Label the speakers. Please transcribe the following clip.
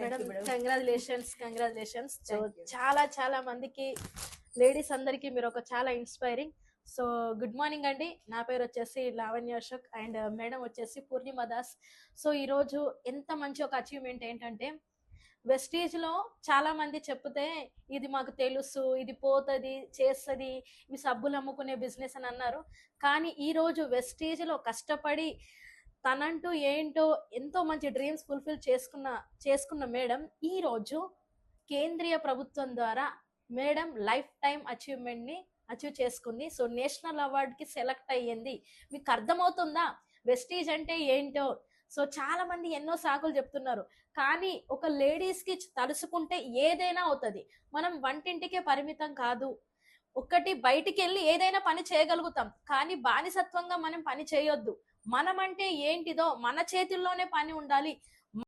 Speaker 1: Madam. Congratulations congratulations so. చాలా చాలా మందికి లేడీస్ అందరికి మీరు ఒక చాలా ఇన్స్పైరింగ్ సో గుడ్ మార్నింగ్ అండి. నా పేరు వచ్చేసి లావణ్య అశోక్ అండ్ మేడం వచ్చేసి పూర్ణిమ దాస్. సో ఈరోజు ఎంత మంచి ఒక అచీవ్మెంట్ ఏంటంటే వెస్టీజ్లో చాలా మంది చెప్తే ఇది మాకు తెలుసు ఇది పోతుంది చేస్తుంది ఇవి సబ్బులు అమ్ముకునే బిజినెస్ అని అన్నారు. కానీ ఈ రోజు వెస్టీజ్లో కష్టపడి తనంటూ ఏంటో ఎంతో మంచి డ్రీమ్స్ ఫుల్ఫిల్ చేసుకున్న చేసుకున్న మేడం ఈరోజు కేంద్రీయ ప్రభుత్వం ద్వారా మేడం లైఫ్ టైం అచీవ్మెంట్ని అచీవ్ చేసుకుంది. సో నేషనల్ అవార్డ్కి సెలెక్ట్ అయ్యింది. మీకు అర్థమవుతుందా? వెస్టీజ్ అంటే ఏంటో? సో చాలా మంది ఎన్నో సాకులు చెప్తున్నారు. కానీ ఒక లేడీస్కి తలుసుకుంటే ఏదైనా అవుతుంది. మనం వంటింటికే పరిమితం కాదు. ఒకటి బయటికి వెళ్ళి ఏదైనా పని చేయగలుగుతాం. కానీ బానిసత్వంగా మనం పని చేయొద్దు. మనమంటే ఏంటిదో మన చేతుల్లోనే పని ఉండాలి.